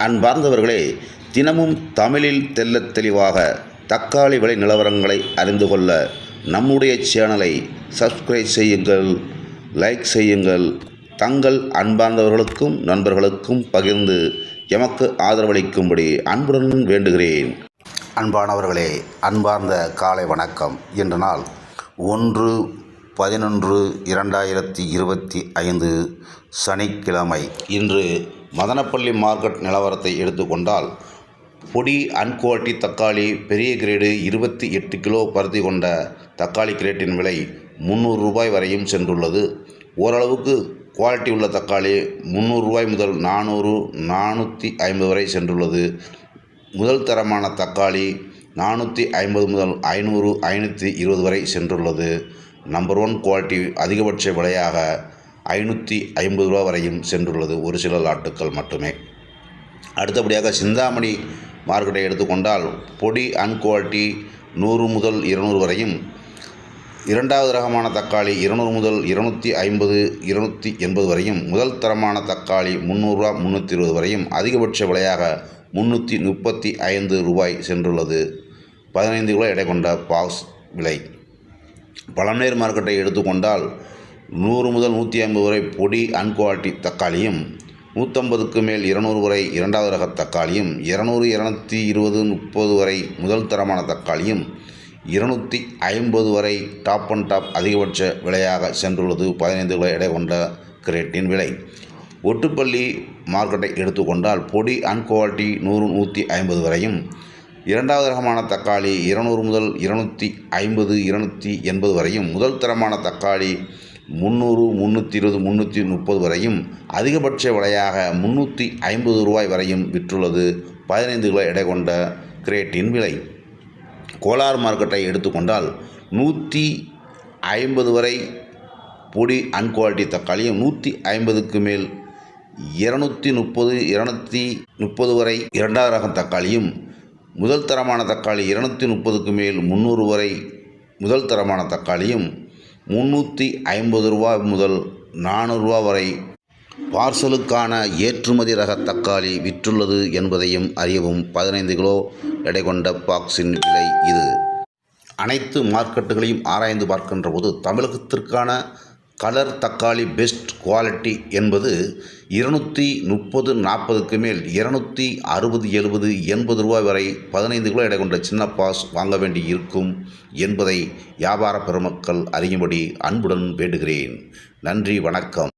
அன்பார்ந்தவர்களே தினமும் தமிழில் தெள்ளத் தெளிவாக தக்காளி விலை நிலவரங்களை அறிந்து கொள்ள நம்முடைய சேனலை சப்ஸ்கிரைப் செய்யுங்கள் லைக் செய்யுங்கள். தங்கள் அன்பார்ந்தவர்களுக்கும் நண்பர்களுக்கும் பகிர்ந்து எமக்கு ஆதரவளிக்கும்படி அன்புடன் வேண்டுகிறேன். அன்பானவர்களே அன்பார்ந்த காலை வணக்கம். இன்று நாள் ஒன்று பதினொன்று இரண்டாயிரத்தி இருபத்தி ஐந்து சனிக்கிழமை இன்று மதனப்பள்ளி மார்க்கெட் நிலவரத்தை எடுத்துக்கொண்டால் பொடி அன்குவாலிட்டி தக்காளி பெரிய கிரேடு இருபத்தி எட்டு கிலோ பருத்தி கொண்ட தக்காளி கிரேட்டின் விலை முந்நூறு ரூபாய் வரையும் சென்றுள்ளது. ஓரளவுக்கு குவாலிட்டி உள்ள தக்காளி முந்நூறு ரூபாய் முதல் நானூறு நானூற்றி ஐம்பது வரை சென்றுள்ளது. முதல் தரமான தக்காளி நானூற்றி ஐம்பது முதல் ஐநூறு ஐநூற்றி இருபது வரை சென்றுள்ளது. நம்பர் ஒன் குவாலிட்டி அதிகபட்ச விலையாக ஐநூற்றி ஐம்பது ரூபா வரையும் சென்றுள்ளது ஒரு சில லாட்டுக்கள் மட்டுமே. அடுத்தபடியாக சிந்தாமணி மார்க்கெட்டை எடுத்துக்கொண்டால் பொடி அன்குவாலிட்டி நூறு முதல் இருநூறு வரையும் இரண்டாவது ரகமான தக்காளி இருநூறு முதல் இருநூற்றி ஐம்பது இருநூற்றி எண்பது வரையும் முதல் தரமான தக்காளி முந்நூறுரூவா முந்நூற்றி இருபது வரையும் அதிகபட்ச விலையாக முந்நூற்றி முப்பத்தி ஐந்து ரூபாய் சென்றுள்ளது. பதினைந்து கிலோ எடை கொண்ட பாக்ஸ் விலை. பழநேர் மார்க்கெட்டை எடுத்துக்கொண்டால் நூறு முதல் நூற்றி ஐம்பது வரை பொடி அன்குவாலிட்டி தக்காளியும் நூற்றம்பதுக்கு மேல் இருநூறு வரை இரண்டாவது ரக தக்காளியும் இரநூறு இரநூத்தி இருபது முப்பது வரை முதல் தரமான தக்காளியும் இருநூற்றி ஐம்பது வரை டாப் அண்ட் டாப் அதிகபட்ச விலையாக சென்றுள்ளது. பதினைந்து கிலோ எடை கொண்ட கிரேட்டின் விலை. ஒட்டுப்பள்ளி மார்க்கெட்டை எடுத்துக்கொண்டால் பொடி அன்குவாலிட்டி நூறு நூற்றி ஐம்பது வரையும் இரண்டாவது ரகமான தக்காளி இருநூறு முதல் இருநூற்றி ஐம்பது இருநூற்றி எண்பது வரையும் முதல் தரமான தக்காளி முந்நூறு முந்நூற்றி இருபது முந்நூற்றி முப்பது வரையும் அதிகபட்ச விலையாக முந்நூற்றி ஐம்பது ரூபாய் வரையும் விற்றுள்ளது. பதினைந்து கிலோ எடை கொண்ட கிரேட்டின் விலை. கோலார் மார்க்கெட்டை எடுத்துக்கொண்டால் நூற்றி ஐம்பது வரை பொடி அன்குவாலிட்டி தக்காளியும் நூற்றி ஐம்பதுக்கு மேல் இருநூற்றி முப்பது இருநூற்றி முப்பது வரை இரண்டாவது ரகம் தக்காளியும் முதல் தரமான தக்காளி இருநூற்றி முப்பதுக்கு மேல் முந்நூறு வரை முதல் தரமான தக்காளியும் முந்நூற்றி ஐம்பது ரூபா முதல் நானூறுரூவா வரை பார்சலுக்கான ஏற்றுமதி ரக தக்காளி விற்றுள்ளது என்பதையும் அறியவும் பதினைந்து கிலோ எடை கொண்ட பாக்ஸின் விலை இது. அனைத்து மார்க்கெட்டுகளையும் ஆராய்ந்து பார்க்கின்ற போது தமிழகத்திற்கான கலர் தக்காளி பெஸ்ட் குவாலிட்டி என்பது இருநூற்றி முப்பது நாற்பதுக்கு மேல் இருநூற்றி அறுபது எழுபது எண்பது ரூபாய் வரை பதினைந்து கிலோ எடை கொண்ட சின்ன பாஸ் வாங்க வேண்டி இருக்கும் என்பதை வியாபார பெருமக்கள் அறியும்படி அன்புடன் வேண்டுகிறேன். நன்றி வணக்கம்.